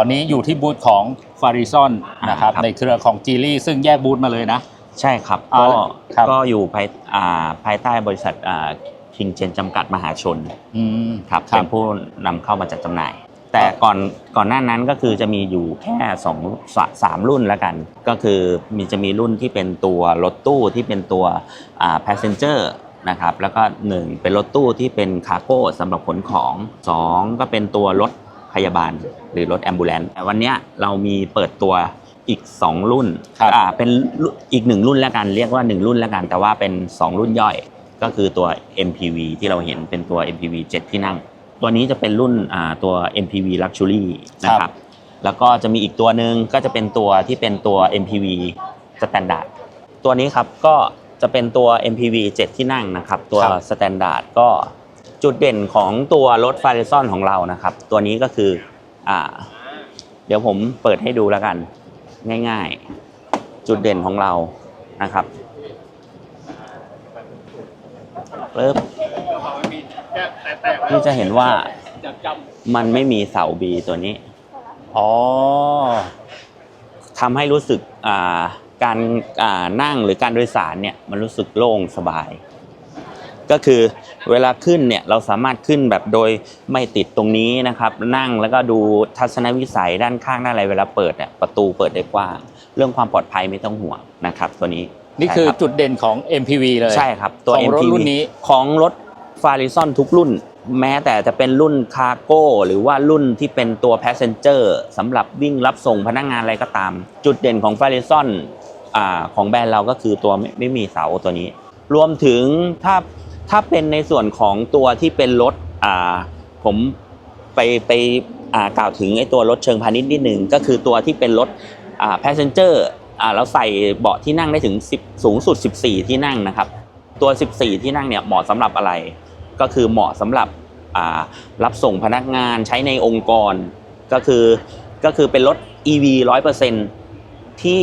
ตอนนี้อยู่ที่บูธของฟาริซอนนะครับครับในเครือของจีลี่ซึ่งแยกบูธมาเลยนะ ใช่ครับอ่าก็ครับ ก็อยู่ภายอ่าภายใต้บริษัทคิงเจนจำกัดมหาชนอืม ครับครัเป็บนผู้นำเข้ามาจัดจำหน่าย แต่ก่อนก่อนหน้านั้นก็คือจะมีอยู่แค่สองสสามรุ่นแล้วกัน ก็คือมีจะมีรุ่นที่เป็นตัวรถตู้ที่เป็นตัวอ่า passenger นะครับแล้วก็หนึ่งเป็นรถตู้ที่เป็นคาร์โก้สำหรับขนของสองก็เป็นตัวรถ พยาบาล หรือรถแอมบูเลนแต่วันเนี้ยเรามีเปิดตัวอีก 2 รุ่นครับอ่าเป็นรุ่นอีกหนึ่งรุ่นแล้วกันเรียกว่า 1 รุ่นแล้วกัน แต่ว่าเป็น 2 รุ่นย่อย ก็คือตัว MPV ที่เราเห็นเป็นตัว MPV 7 ที่นั่ง ตัวนี้จะเป็นรุ่นอ่าตัว MPV Luxury นะครับแล้วก็จะมีอีกตัวหนึ่งก็จะเป็นตัวที่เป็นตัว MPV Standard ตัวนี้ครับก็จะเป็นตัว MPV 7 ที่นั่งนะครับ ตัว ครับ Standard ก็ จุดเด่นของตัวรถ f a r i z o n ของเรานะครับ ตัวนี้ก็คืออ่าเดี๋ยวผมเปิดให้ดูแล้วกัน ง่ายๆ จุดเด่นของเรานะครับปึ๊บนี่จะเห็นว่ามันไม่มีเสาบีตัวนี้ อ๋อทำให้รู้สึกอ่าการอ่านั่งหรือการโดยสารเนี่ยมันรู้สึกโล่งสบาย ก็คือ เวลาขึ้นเนี่ยเราสามารถขึ้นแบบโดยไม่ติดตรงนี้นะครับ นั่งแล้วก็ดูทัศนวิสัยด้านข้างด้านอะไรเวลาเปิดเนี่ยประตูเปิดได้กว้างเรื่องความปลอดภัยไม่ต้องห่วงนะครับตัวนี้นี่คือใช่รับจุดเด่นของ MPV เลยใช่ครับ ตัวของรถ MPV รุ่นนี้ของรถฟาริซอนทุกรุ่น แม้แต่จะเป็นรุ่นคาร์โก้หรือว่ารุ่นที่เป็นตัวแพสเซนเจอร์สำหรับวิ่งรับส่งพนักงานอะไรก็ตาม จุดเด่นของฟาริซอนอ่าของแบรนด์เราก็คือตัวไม่ไม่มีเสาตัวนี้ รวมถึงถ้า ถ้าเป็นในส่วนของตัวที่เป็นรถอ่าผมไปไปอ่ากล่าวถึงไอ้ตัวรถเชิงพาณิชย์นิดหนึ่งก็คือตัวที่เป็นรถอ่าแพสเซนเจอร์อ่าแล้วใส่เบาะที่นั่งได้ถึง 10 สูงสุด 14 ที่นั่งนะครับ ตัว 14 ที่นั่งเนี่ยเหมาะสำหรับอะไร ก็คือเหมาะสำหรับอ่ารับส่งพนักงานใช้ในองค์กรก็คือก็คือเป็นรถ EV 100%ที่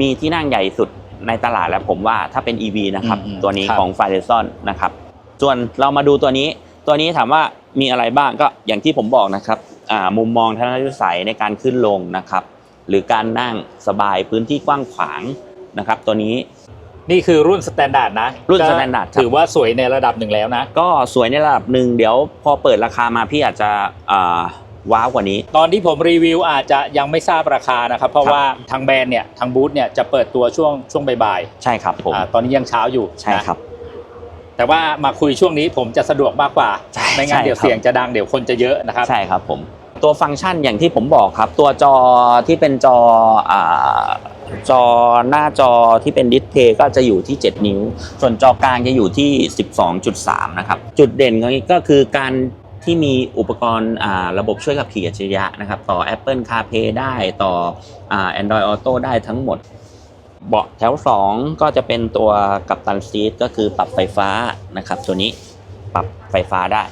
มีที่นั่งใหญ่สุด ในตลาดแล้วผมว่าถ้าเป็น EV นะครับ อืมตัวนี้ครับ ของ f a r e s o n นะครับ ส่วนเรามาดูตัวนี้ ตัวนี้ถามว่ามีอะไรบ้างก็อย่างที่ผมบอกนะครับอ่ามุมมองทัศนวิสัยในการขึ้นลงนะครับ หรือการนั่งสบายพื้นที่กว้างขวางนะครับ ตัวนี้ นี่คือรุ่นสแตนดาร์ดนะรุ่นก็ Standard ครับ ถือว่าสวยในระดับหนึ่งแล้วนะ ก็สวยในระดับหนึ่งเดี๋ยวพอเปิดราคามาพี่อาจจะอ่า ว้าวกว่านี้ ตอนที่ผมรีวิวอาจจะยังไม่ทราบราคานะครับ เพราะว่าทางแบรนด์เนี่ยทางบูธเนี่ยจะเปิดตัวช่วงช่วงบ่ายใช่ครับผมๆอ่าตอนนี้ยังเช้าอยู่ใช่นะครับ แต่ว่ามาคุยช่วงนี้ผมจะสะดวกมากกว่าใช่ไม่งั้นใช่เดี๋ยวครับเสียงจะดังเดี๋ยวคนจะเยอะนะครับใช่ครับผมตัวฟังก์ชันอย่างที่ผมบอกครับ ตัวจอที่เป็นจออ่าจอหน้าจอที่เป็นดิสเพย์ก็จะอยู่ที่ 7 นิ้ว ส่วนจอกลางจะอยู่ที่ 12.3 นะครับ จุดเด่นของนี้ก็คือการ ที่มีอุปกรณ์อ่าระบบช่วยขับขี่อัจฉริยะนะครับ ต่อ Apple CarPlay ได้ต่ออ่า Android Auto ได้ทั้งหมด เบาะแถว 2 ก็จะเป็นตัวกัปตันซีทก็คือปรับไฟฟ้านะครับ ตัวนี้ปรับไฟฟ้าได้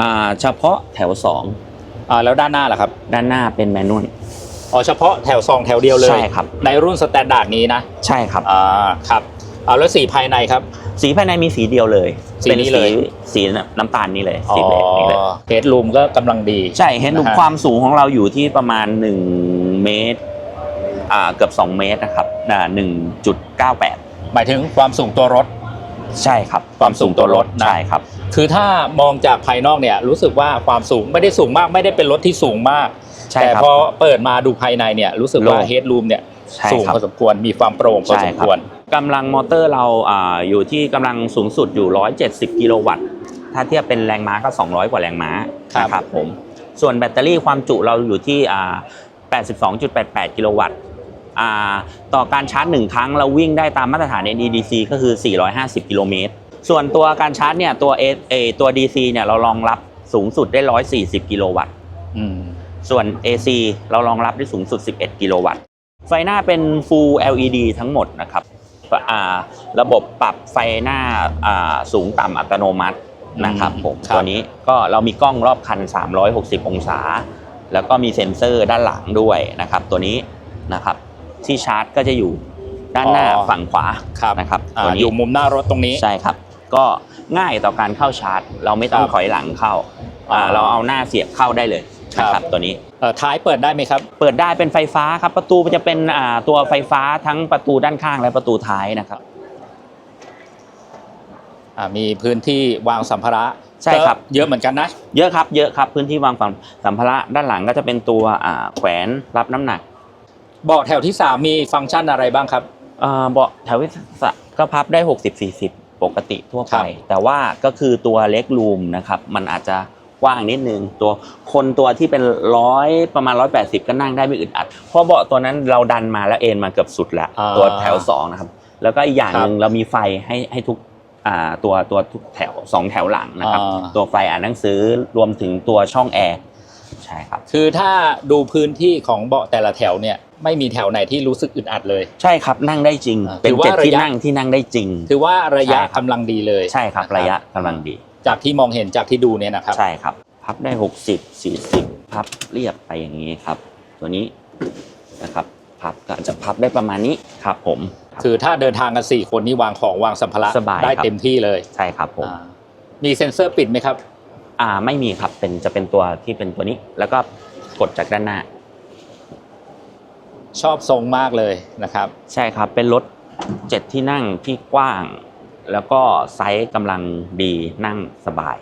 อ่าเฉพาะแถว 2อ่าแล้วด้านหน้าล่ะครับ ด้านหน้าเป็นแมนนวลอ๋อเฉพาะแถวซองแถวเดียวเลยใช่ครับในรุ่นสแตนดาร์ดนี้นะ ใช่ครับอ่าครับเอาแล้วสีภายในครับ สีภายในมีสีเดียวเลยสีนี้เลยป็สีน้ำตาลนี่เลยอ๋อสีเบจนี่เลย เฮดรูมก็กำลังดี ใช่เห็นนะฮะ ความสูงของเราอยู่ที่ประมาณ 1 เมตรอ่าเกือบ 2 เมตรนะครับอ่า1.98 หมายถึงความสูงตัวรถ ใช่ครับความสูงตัวรถนะ ใช่ครับ คือถ้ามองจากภายนอกเนี่ยรู้สึกว่าความสูงไม่ได้สูงมากไม่ได้เป็นรถที่สูงมาก ใช่แต่ครับ พอเปิดมาดูภายในเนี่ยรู้สึกว่าโล่งเฮดรูมเนี่ยใช่สูงครับพอสมควรมีความโปร่งพอใช่สมครับ ควร กำลังมอเตอร์เราอ่าอยู่ที่กำลังสูงสุดอยู่ 170 กิโลวัตต์ ถ้าเทียบเป็นแรงม้าก็ 200 กว่าแรงม้าครับนะครับผม ส่วนแบตเตอรี่ความจุเราอยู่ที่อ่า82.88 กิโลวัตต์อ่าต่อการชาร์จ 1 ครั้งเราวิ่งได้ตามมาตรฐาน NEDC ก็คือ 450 กิโลเมตร ส่วนตัวการชาร์จเนี่ยตัว A เอตัว DC เนี่ยเรารองรับสูงสุดได้ 140 กิโลวัตต์อืมส่วน AC เรารองรับได้สูงสุด 11 กิโลวัตต์ ไฟหน้าเป็น Full LED ทั้งหมดนะครับอ่า ระบบปรับไฟหน้าอ่าสูงต่ำอัตโนมัตินะครับผมครับตัวนี้ก็เรามีกล้องรอบคัน 360 องศา แล้วก็มีเซ็นเซอร์ด้านหลังด้วยนะครับ ตัวนี้นะครับที่ชาร์จก็จะอยู่ด้านหน้าฝั่งขวาครับนะครับอ่าตัวอนี้ยู่มุมหน้ารถตรงนี้ใช่ครับ ก็ง่ายต่อการเข้าชาร์จ เราไม่ต้องครับถอยหลังเข้าอ่าอ่าเราเอาหน้าเสียบเข้าได้เลย ครับนะครับ ตัวนี้เอ่อท้ายเปิดได้ไหมครับ เปิดได้เป็นไฟฟ้าครับประตูจะเป็นอ่าตัวไฟฟ้าทั้งประตูด้านข้างและประตูท้ายนะครับอ่ามีพื้นที่วางสัมภาระใช่ครับก็เยอะเหมือนกันนะ เยอะครับเยอะครับพื้นที่วางฝังสัมภาระด้านหลังก็จะเป็นตัวอ่าแขวนรับน้ำหนักเบาะแถวที่ 3 มีฟังก์ชันอะไรบ้างครับอ่าเบาะแถววิศะก็พับได้ 60 40 ปกติทั่วครัไปบแต่ว่าก็คือตัวเล็กรูมนะครับ มันอาจจะ กว้างนิดนึงตัวคนตัวที่เป็นร้อยประมาณ 180 ก็นั่งได้ไม่อึดอัด เพราะเบาะตัวนั้นเราดันมาแล้วเอ็นมาเกือบสุดแล้วอ่าตัวแถวสองนะครับ แล้วก็อีกอย่างหนึ่งครับเรามีไฟให้ให้ทุกอ่าตัวตัวทุกแถวสองแถวหลังนะครับ อ่า ตัวไฟอ่านหนังสือรวมถึงตัวช่องแอร์ใช่ครับ คือถ้าดูพื้นที่ของเบาะแต่ละแถวเนี่ยไม่มีแถวไหนที่รู้สึกอึดอัดเลย ใช่ครับนั่งได้จริง อ่าเป็นถือว่าเจ็ดที่ระยะ นั่งที่นั่งได้จริง ถือว่าระยะใช่ครับ กำลังดีเลย ใช่ครับนระยะกำลังดี จากที่มองเห็นจากที่ดูเนี่ยนะครับ ใช่ครับ พับได้ 60 40 พับเรียบไปอย่างนี้ครับ ตัวนี้นะครับ พับก็จะพับได้ประมาณนี้ครับผม คือถ้าเดินทางกันสี่คนนี่วางของวางสัมภาระสบายได้ครับ เต็มที่เลย ใช่ครับผมอ่ามีเซ็นเซอร์ปิดไหมครับ อ่าไม่มีครับเป็นจะเป็นตัวที่เป็นตัวนี้ แล้วก็กดจากด้านหน้า ชอบทรงมากเลยนะครับ ใช่ครับ เป็นรถเจ็ดที่นั่งที่กว้าง แล้วก็ไซส์กำลังดีนั่งสบาย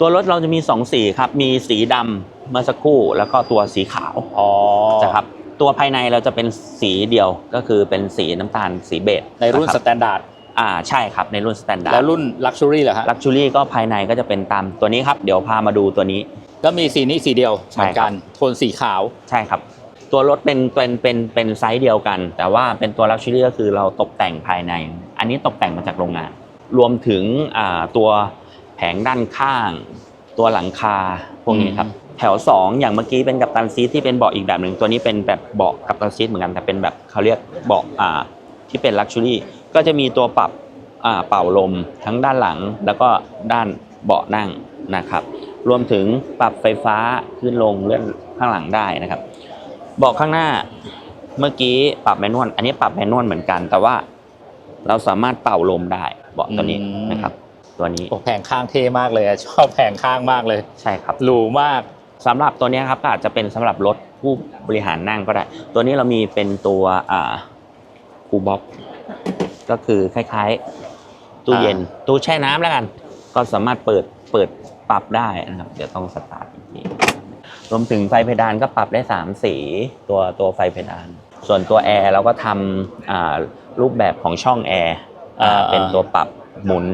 ตัวรถเราจะมี 2 สีครับ มีสีดำเมื่อสักครู่ แล้วก็ตัวสีขาวอ๋อนะครับตัวภายในเราจะเป็นสีเดียวก็คือเป็นสีน้ำตาลสีเบจในรุ่นะคสบแตนดาร์ดอ่าใช่ครับในรุ่นสแตนดาร์แล้วดรุ่นลักชัวรี่เหรอฮะลักชูรี่ก็ภายในก็จะเป็นตามตัวนี้ครับ เดี๋ยวพามาดูตัวนี้ แล้วมีสีนี้สีเดียวใช่เหมือนกันโทนสีขาว ใช่ครับ ตัวรถเป็นเป็นเป็นเป็นไซส์เดียวกัน แต่ว่าเป็นตัวลักชัวรี่ก็คือเราตกแต่งภายใน อันนี้ตกแต่งมาจากโรงงาน รวมถึงอ่าตัวแผงด้านข้าง ตัวหลังคาพวกนี้ครับแถว 2 อย่างเมื่อกี้เป็นกัปตันซีทที่เป็นเบาะอีกแบบหนึ่งตัวนี้เป็นแบบเบาะกัปตันซีทเหมือนกันแต่เป็นแบบเขาเรียกเบาะอ่าที่เป็นลักชัวรี่ก็จะมีตัวปรับอ่าเป่าลมทั้งด้านหลังแล้วก็ด้านเบาะนั่งนะครับ รวมถึงปรับไฟฟ้าขึ้นลงเลื่อนข้างหลังได้นะครับเบาะข้างหน้าเมื่อกี้ปรับแมนนวลอันนี้ปรับแมนนวลเหมือนกัน แต่ว่า เราสามารถเป่าลมได้เบาะตัวนี้อืมนะครับ ตัวนี้โอ้แผงข้างเท่มากเลยอะชอบแผงข้างมากเลยใช่ครับหรูมากสำหรับตัวเนี้ยครับก็อาจจะเป็นสำหรับรถผู้บริหารนั่งก็ได้ ตัวนี้เรามีเป็นตัวอ่าคูบ็อกก็คือคล้ายๆ ตู้เย็นตู้แช่น้ำแล้วกัน ก็สามารถเปิดเปิดปรับได้นะครับ เดี๋ยวต้องสตาร์ทอีกทีรวมถึงไฟเพดานก็ปรับได้ 3 สี ตัวตัวไฟเพดาน ส่วนตัวแอร์เราก็ทำอ่ารูปแบบของช่องแอร์อ่าอ่าเป็นตัวปรับหมุน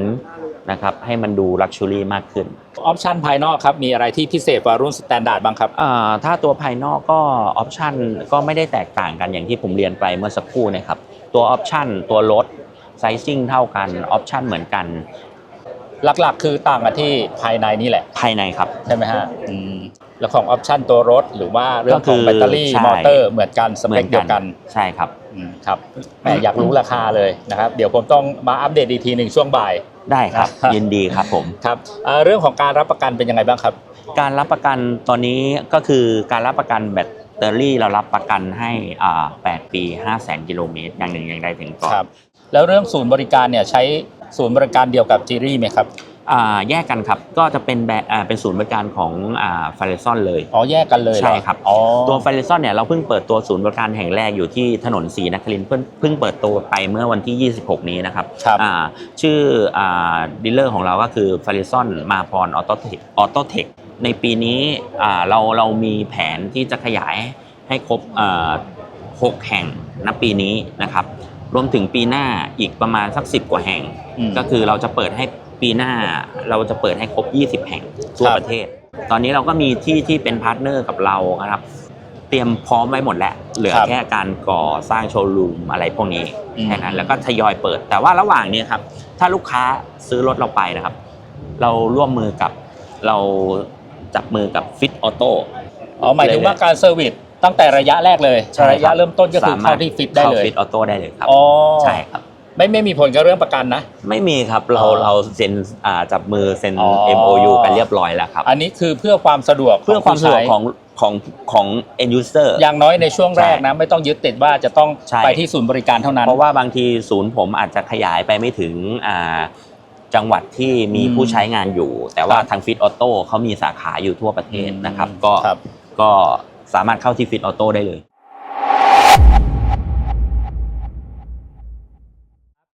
นะครับให้มันดูลักชัวรี่มากขึ้นออปชันภายนอกครับ มีอะไรที่พิเศษกว่ารุ่นสแตนดาร์ดบ้างครับอ่าถ้าตัวภายนอกก็ออปชันก็ไม่ได้แตกต่างกันอย่างที่ผมเรียนไปเมื่อสักครู่นะครับ ตัวออปชันตัวรถไซซิ่งเท่ากันออปชันเหมือนกัน หลักๆ คือต่างกันที่ภายในนี่แหละ ภายในครับใช่ไหมฮะอืมแล้วของออปชันตัวรถหรือว่าเรื่องก็ขคือองแบตเตอรี่ใช่มอเตอร์เหมือนกันสเหเปมืคเดียวกันใช่ครับอืมครับแหมอยากรู้ราคาเลยนะครับเดี๋ยวผมต้องมาอัปเดตอีกทีหนึ่งช่วงบ่ายได้ครับครับยินดีครับผมครับเอ่อเรื่องของการรับประกันเป็นยังไงบ้างครับ การรับประกันตอนนี้ก็คือการรับประกันแบต เตอรี่เรารับประกันให้อ่า8ปี 5 0 0 0 0 0กิโลเมตรอย่างหนึ่งอย่างใดถึงก่อนครับ แล้วเรื่องศูนย์บริการเนี่ยใช้ศูนย์บริการเดียวกับจีรี่ไหมครับ อ่าแยกกันครับ ก็จะเป็นแบบอ่าเป็นศูนย์บริการของอ่าฟาเรซอนเลย อ๋อแยกกันเลยเหอใช่ครับ อ๋อตัวไฟเรซอนเนี่ยเราเพิ่งเปิดตัวศูนย์บริการแห่งแรกอยู่ที่ถนนศรีนครินทร์เพิ่งเพิ่งเปิดตัวไปเมื่อวันที่ 26 นี้นะครับ ครับ อ่าชื่ออ่าดีลเลอร์ของเราก็คือฟ a ริซอนมาพรออโตเทคออโตเทค ในปีนี้อ่าเราเรามีแผนที่จะขยายให้ครบอ่าหกแห่งณปีนี้นะครับ รวมถึงปีหน้าอีกประมาณสัก10กว่าแห่งอืมก็คือเราจะเปิดให้ปีหน้าเราจะเปิดให้ครบ 20 แห่งทั่วครับประเทศ ตอนนี้เราก็มีที่ที่เป็นพาร์ทเนอร์กับเรานะครับ เตรียมพร้อมไว้หมดแล้ว เหลือครับแค่การก่อสร้างโชว์รูมอะไรพวกนี้อืมแค่นั้นแล้วก็ทยอยเปิด แต่ว่าระหว่างนี้ครับ ถ้าลูกค้าซื้อรถเราไปนะครับ เราร่วมมือกับเรา จับมือกับฟิตออโต้อ๋อหมายถึงว่าการเซอร์วิสตั้งแต่ระยะแรกเลยใช่ครับระยะเริ่มต้นก็คือเข้าที่ฟิตได้เลยฟิตออโต้ได้เลยครับอ๋อใช่ครับไม่ไม่มีผลกับเรื่องประกันนะ ไม่มีครับเราอ๋อเราเซ็นอ่าจับมือเซ็นอ๋อ MOU กันเรียบร้อยแล้วครับ อันนี้คือเพื่อความสะดวกเพื่อความสะดวกใช้ของของของ end user อย่างน้อยในช่วงแรกนะ ไม่ต้องยึดติดว่าจะต้องใช่ไปที่ศูนย์บริการเท่านั้น เพราะว่าบางทีศูนย์ผมอาจจะขยายไปไม่ถึงอ่า จังหวัดที่มีอืมผู้ใช้งานอยู่ แต่ว่าครับทางฟิตออโต้เขามีสาขาอยู่ทั่วประเทศนะครับ ก็ครับก็สามารถเข้าที่ฟิตออโต้ได้เลย